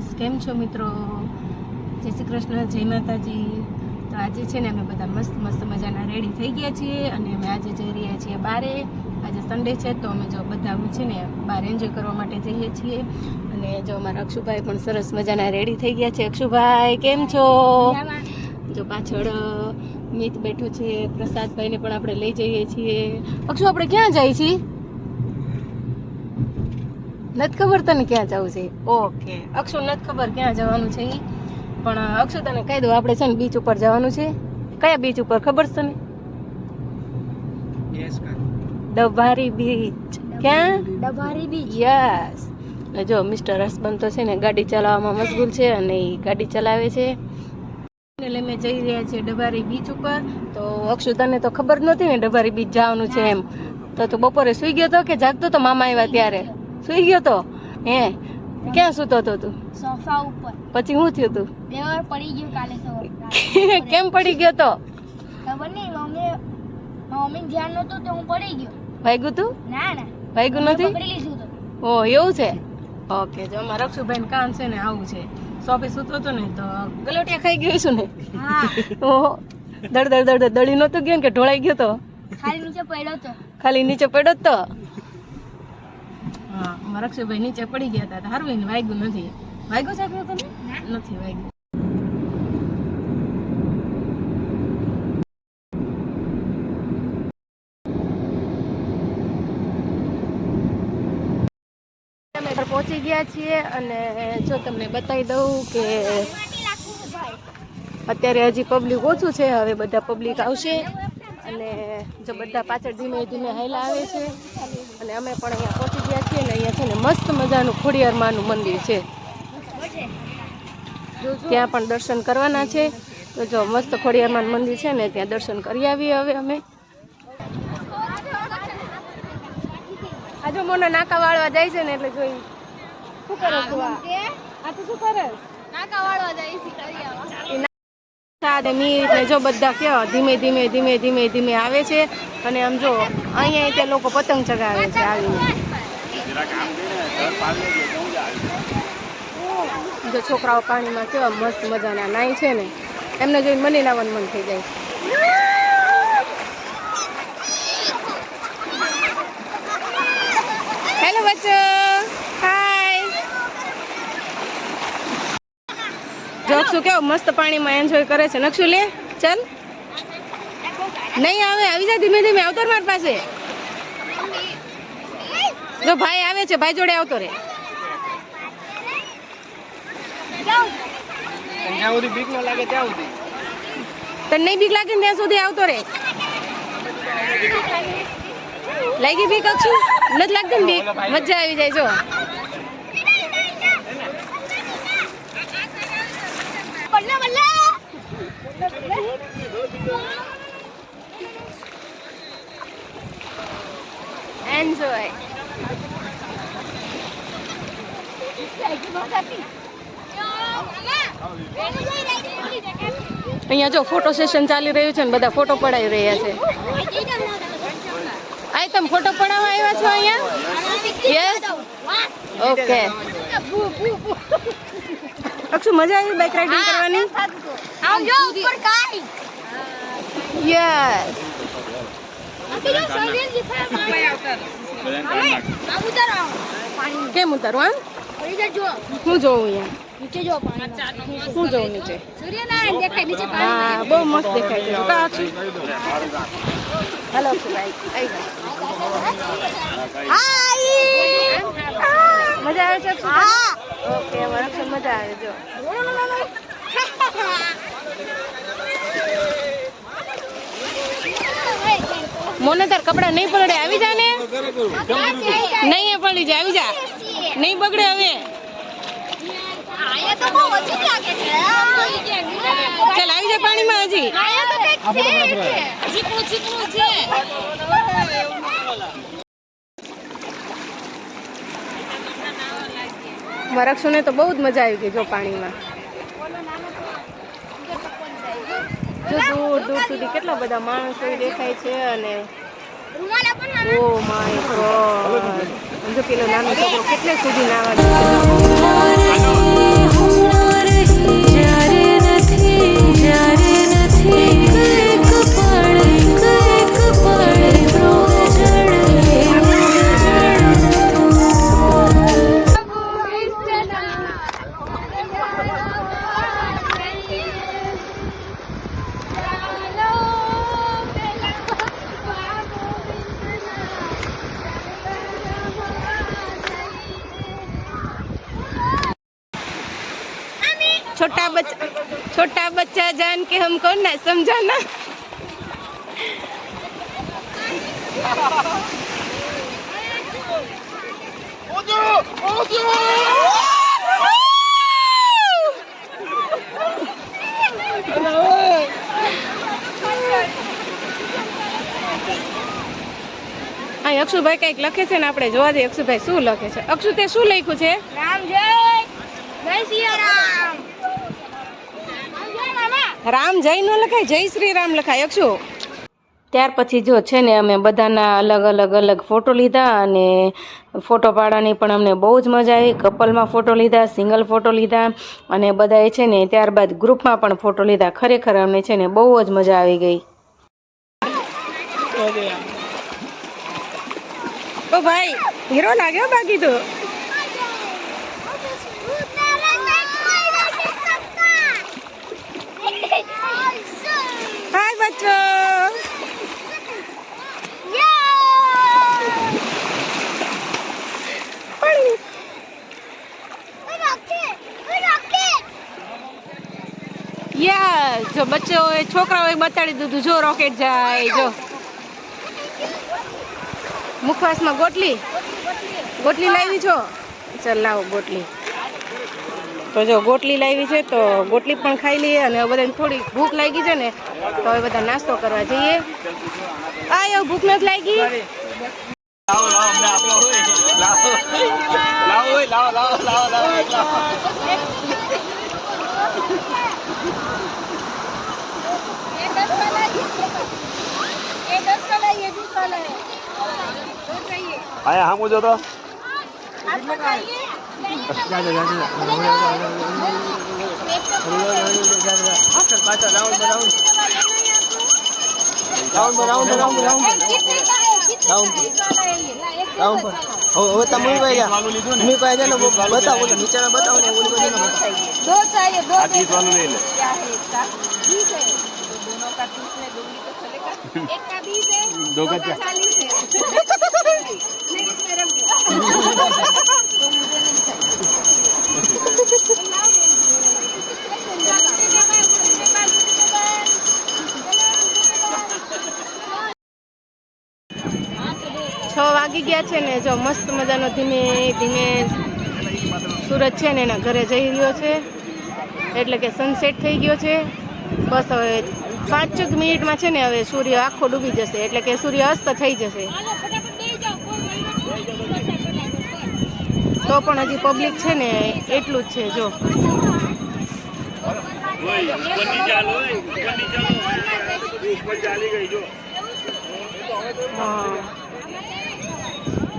Friends કેમ છો મિત્રો? જય શ્રી કૃષ્ણ જય માતાજી. તો આજે છે ને અમે બધા મસ્ત મસ્ત મજાના રેડી થઈ ગયા છીએ અને અમે આજે જઈ રહ્યા છીએ બારે. આજે સન્ડે છે તો અમે જો બધા છે ને બહાર એન્જોય કરવા માટે જઈએ છીએ. અને જો અમારા અક્ષુભાઈ પણ સરસ મજાના રેડી થઈ ગયા છે. અક્ષુભાઈ કેમ છો? જો પાછળ મિત બેઠો છે. પ્રસાદભાઈને પણ આપણે લઈ જઈએ છીએ. અક્ષુ આપણે ક્યાં જાય છીએ? નથી ખબર તને ક્યાં જવું છે? ઓકે. અક્ષુ નથી ખબર ક્યાં જવાનું છે પણ અક્ષુ તને કહી દઉં આપણે છે ને બીચ ઉપર જવાનું છે. કયા બીચ ઉપર ખબર છે તને? ડભારી બીચ ક્યાં? ડભારી બીચ યસ જો મિસ્ટર હસબન્ડ તો છે ને ગાડી ચલાવવામાં મશગુલ છે અને એ ગાડી ચલાવે છે. એટલે મેં જઈ રહ્યા છીએ ડબારી બીચ ઉપર. તો અક્ષુ તને તો ખબર નહોતી ને ડબારી બીચ જવાનું છે એમ. તો તું બપોરે સુઈ ગયો તો કે જાગતો તો મામા આવ્યા ત્યારે? સૂઈ ગયો તો? હે? ક્યાં સૂતો હતો તું? સોફા ઉપર. પછી શું થયું તું? દેવર પડી ગયું કાલે સવારે કેમ પડી ગયો તો? ખબર નહીં મમ્મી મમ્મી ધ્યાન નહોતું તો હું પડી ગયો. વાગ્યું તું? ના ના. વાગ્યું મેં નથી? પકડી લીધું તો. ઓ એવું છે? ઓકે જો અમારા રક્ષુભાઈ કામ છે ને આવું છે. સોફે સૂતો હતો ને તો ગલોટિયા ખાઈ ગયો છું ને. હા. ઓહો. દડ દડ દડ દડી નહોતું ગયો ને કે ઢોળાઈ ગયો તો? ખાલી નીચે પડ્યો તો. ખાલી નીચે પડ્યો તો? હા રક્ષુભાઈ નીચે પડી ગયા હતા હારું એને વાગ્યું નથી. વાગ્યું છે આપણું તમને? નથી વાગ્યું. પહોંચી ગયા છીએ અને જો તમને બતાવી દઉં કે અત્યારે હજી પબ્લિક ઓછું છે, હવે બધા પબ્લિક આવશે અને જો બધા પાછળ ધીમે ધીમે હેલા આવે છે. અને અમે પણ અહીંયા પહોંચી ગયા છીએ ને અહીંયા છે ને મસ્ત મજાનું ખોડિયાર માનું મંદિર છે. ત્યાં પણ દર્શન કરવાના છે. તો જો મસ્ત ખોડીયારમાનું મંદિર છે ને ત્યાં દર્શન કરી આવીએ હવે અમે. આ મોનો નાકા વાળવા જાય છે ને એટલે જોઈ. શું કરો આ? તો શું કરે? નાકા વાળવા જાય છે મીટ ને જો બધા કેવા, ધીમે ધીમે ધીમે ધીમે ધીમે આવે છે. અને આમ જો, અહીંયા તે લોકો પતંગ ચગાવે છે આવી જો છોકરાઓ પાણીમાં કેવા મસ્ત મજાના નાય છે ને, એમને જોઈને મને નાવાનું મન થઈ જાય હેલો બચ્ચો હાય જો અક્ષુ કેવો મસ્ત પાણીમાં એન્જોય કરે છે. નક્ષુ લે ચાલ. નહીં આવે આવી જાય ધીમે ધીમે. આવતો મારી પાસે. જો ભાઈ આવે છે ભાઈ જોડે આવતો રે. તને નહીં બીક લાગે ત્યાં સુધી આવતો રે. લાગી બીક અક્ષુ? નથી લાગતી બીક? મજા આવી જાય જો. અહીંયા જો ફોટો સેશન ચાલી રહ્યું છે ને બધા ફોટો પડાવી રહ્યા છે. આ તમે ફોટો પડાવવા આવ્યા છો અહીંયા? યસ ઓકે અક્ષુ મજા આવી બાઇક રાઇડિંગ કરવાની? આમ જો ઉપર કાઈ. યસ કેમ ઉતારું આમ હું જોઉં અહીંયા. નીચે જો પાણી. શું જોઉં નીચે? સૂર્યનારાયણ દેખાય નીચે હા બહુ મસ્ત દેખાય છે. કા છું હાલો ભાઈ? મજા આવે છે હા. ઓકે અમારા મજા આવે જો. મોને તાર કપડા નહીં પલડે આવી જા ને. નહીં એ પડી જાય આવી જા. નહીં બગડે હવે આયા તો બહુ અજીબ લાગે છે ચાલ આવી જાય પાણીમાં હજી. આયા તો બહુ જ મજા આવી ગઈ જો પાણીમાં. જો દૂર દૂર સુધી કેટલા બધા માણસો દેખાય છે અને ઓ માય ગોડ. જો પેલો નાનો છોકરો કેટલે સુધી નાવા छोटा बच्चा छोटा बच्चा जान के हमको ना समझाना આ અક્ષુભાઈ કંઈક લખે છે ને આપણે જોવા દઈએ અક્ષુભાઈ શું લખે છે અક્ષુ તે શું લખ્યું છે રામ જય જય સિયારામ રામ જય મામા રામ જય નો લખાય જય શ્રી રામ લખાય. અક્ષુ. ત્યાર પછી જો છે ને અમે બધાના અલગ અલગ અલગ ફોટો લીધા અને ફોટો પાડવાની પણ અમને બહુ જ મજા આવી. કપલમાં ફોટો લીધા સિંગલ ફોટો લીધા અને બધાએ છે ને ત્યારબાદ ગ્રુપમાં પણ ફોટો લીધા. ખરેખર અમને છે ને બહુ જ મજા આવી ગઈ. ઓ ભાઈ હીરો લાગ્યો બાકી તો? જો બચ્ચો એ છોકરાઓએ બતાડી દીધું. જો રોકેટ જાય, જો. મુખવાસમાં ગોટલી? ગોટલી લાવી છો? ચાલ, લાવો ગોટલી. તો જો ગોટલી લાવી છે, તો ગોટલી પણ ખાઈ લઈએ અને બધાને થોડી ભૂખ લાગી છે ને, તો હવે બધા નાસ્તો કરવા જઈએ. આ ભૂખ નથી લાગી. લાવો લાવો લાવો લાવો લાવો લાવો. લાવો લાવો લાવો આયા હામુ જો તો પાછા round round round round round round round પર હવે હવે તમે ઉભા રહ્યા ઉમી પાસે છે ને બતાવો ને નીચેના બતાવો ને ઓલી બાજુના બતાવો दो चाहिए दो આ ત્રીસ વાળું લઈ લે का तीस में दूंगी तो चलेगा एक का बीस है दो का का क्या? चालीस है नहीं इसमें रख दो तो मुझे नहीं चाहिए लाओ છ વાગી ગયા છે ને જો મસ્ત મજાનો ધીમે ધીમે સુરજ છે ને એના ઘરે જઈ રહ્યો છે એટલે કે સનસેટ થઈ ગયો છે બસ હવે પાંચ જ મિનિટમાં છે ને હવે સૂર્ય આખો ડૂબી જશે. એટલે કે સૂર્ય અસ્ત થઈ જશે. તો પણ હજી પબ્લિક છે ને એટલું જ છે, જો.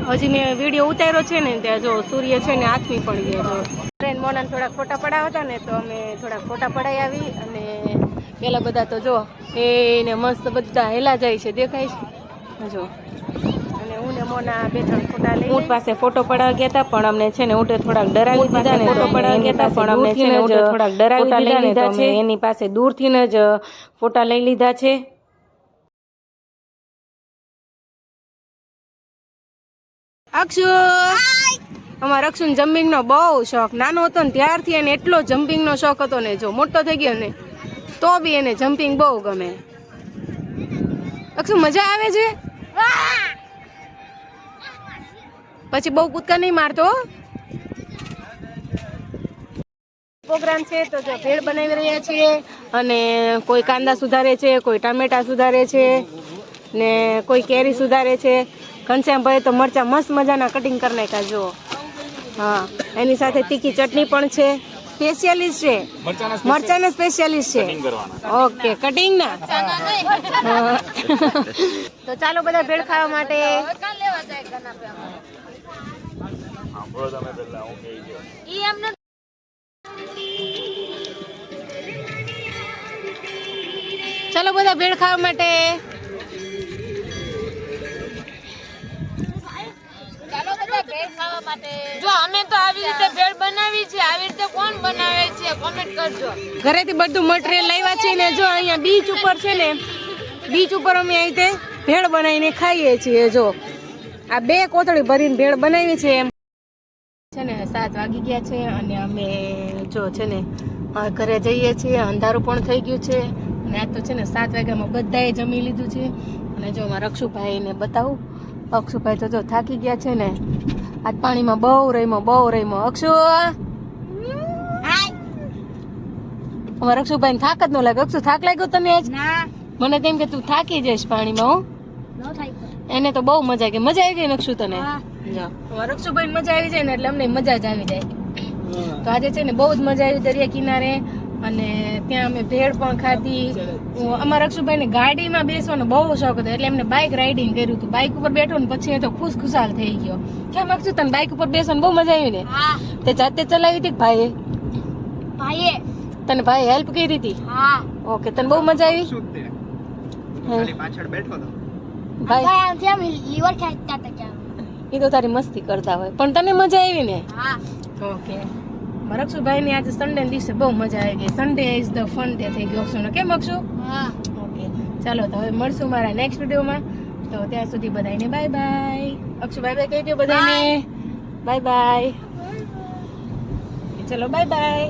હજી મેં વીડિયો ઉતાર્યો છે ને, ત્યાં જો સૂર્ય છે ને આથમી પડી ગયો જો મોના થોડાક ફોટા પડાવ્યા હતા ને, તો અમે થોડાક ફોટા પડાવી આવી અને પેલા બધા તો જો એને મસ્ત બધા હેલા જાય છે દેખાય છે? જો. અને હું ને મોના બે ત્રણ ફોટા લઈ ઊંટ પાસે ફોટો પડાવવા ગયા હતા પણ અમને છે ને ઊંટે થોડાક ડરાવી દીધા ને ફોટો પડાવવા ગયા હતા પણ અમને છે ને થોડાક ડરાવી દીધા ને તો એની પાસે દૂરથી જ ફોટા લઈ લીધા છે. અક્ષુ! અમારા અક્ષુને જમ્પિંગનો બહુ શોખ. નાનો હતો ને ત્યારથી એને એટલો જમ્પિંગનો શોખ હતો ને જો મોટો થઈ ગયો ને. તો બી એને જમ્પિંગ બહુ ગમે. અક્ષુ, મજા આવે છે? પછી બહુ કૂદકા નહીં મારતો પ્રોગ્રામ છે તો જો ભેળ બનાવી રહ્યા છીએ અને કોઈ કાંદા સુધારે છે, કોઈ ટામેટા સુધારે છે ને કોઈ કેરી સુધારે છે. ઘનશ્યામભાઈ તો મરચા મસ્ત મજાના કટિંગ કરી નાખ્યા, જુઓ. હા, એની સાથે તીખી ચટણી પણ છે. સ્પેશિયાલિસ્ટ છે. મરચાના સ્પેશિયાલિસ્ટ છે. ઓકે કટિંગ ના? તો ચાલો બધા ભેળ ખાવા માટે ચાલો બધા ભેળ ખાવા માટે જો અમે તો આવી રીતે ભેળ બનાવી છે આવી રીતે કોણ બનાવે છે કોમેન્ટ કરજો. ઘરેથી બધું મટીરિયલ લાવ્યા છે ને જો અહીંયા બીચ ઉપર છે ને બીચ ઉપર અમે અહીં તે ભેળ બનાવીને ખાઈએ છીએ જો. આ બે કોથળી ભરીને ભેળ બનાવી છે એમ. છે ને સાત વાગી ગયા છે અને અમે જો છે ને ઘરે જઈએ છીએ અંધારું પણ થઈ ગયું છે. અને આ તો છે ને સાત વાગ્યામાં બધાએ જમી લીધું છે. અને જો મારા રક્ષુભાઈને બતાવું. અક્ષુભાઈ તો જો થાકી ગયા છે ને આજ પાણીમાં બહુ રમ્યો બહુ રમ્યો. અક્ષુ અમારા અક્ષુભાઈ થાક જ ન લાગે. અક્ષુ થાક લાગ્યો તને આજ? મને તેમ કે તું થાકી જઈશ પાણીમાં હું. એને તો બહુ મજા આવી મજા આવી ગઈ ને અક્ષુ તને? હા. જો. અમારા અક્ષુભાઈને મજા આવી જાય ને એટલે અમને મજા જ આવી જાય. તો આજે છે ને બહુ જ મજા આવી દરિયા કિનારે. અને ત્યાં અમે ભેળ પણ ખાધી. હું- અમારા અક્ષુભાઈને ગાડીમાં બેસવાનો બહુ શોખ હતો. એટલે એમને બાઇક રાઇડિંગ કર્યું હતું. બાઇક ઉપર બેઠો ને પછી એ તો ખુશ ખુશાલ થઈ ગયો. કેમ અક્ષુ તને બાઇક ઉપર બેસવાની બહુ મજા આવી ને? તે જાતે ચલાવી હતી ભાઈ ભાઈએ? ભાઈએ. તને ભાઈ હેલ્પ કરી હતી? હા. ઓકે તને બહુ મજા આવી? પાછળ બેઠો તો. ભાઈ. લીવર. એ તો તારી મસ્તી કરતા હોય. પણ તને મજા આવી ને? ઓકે. મારા અક્ષુભાઈ ની આજે સન્ડે દિવસે બહુ મજા આવી ગઈ. Sunday is the fun day થઈ ગયો. અક્ષુનો કેમ અક્ષુ હા. ઓકે ચાલો તો હવે મળશું મારા નેક્સ્ટ વિડીયોમાં તો ત્યાં સુધી બધાને bye bye Akshu bye bye કહી દો બધાને બાય બાય ચલો બાય બાય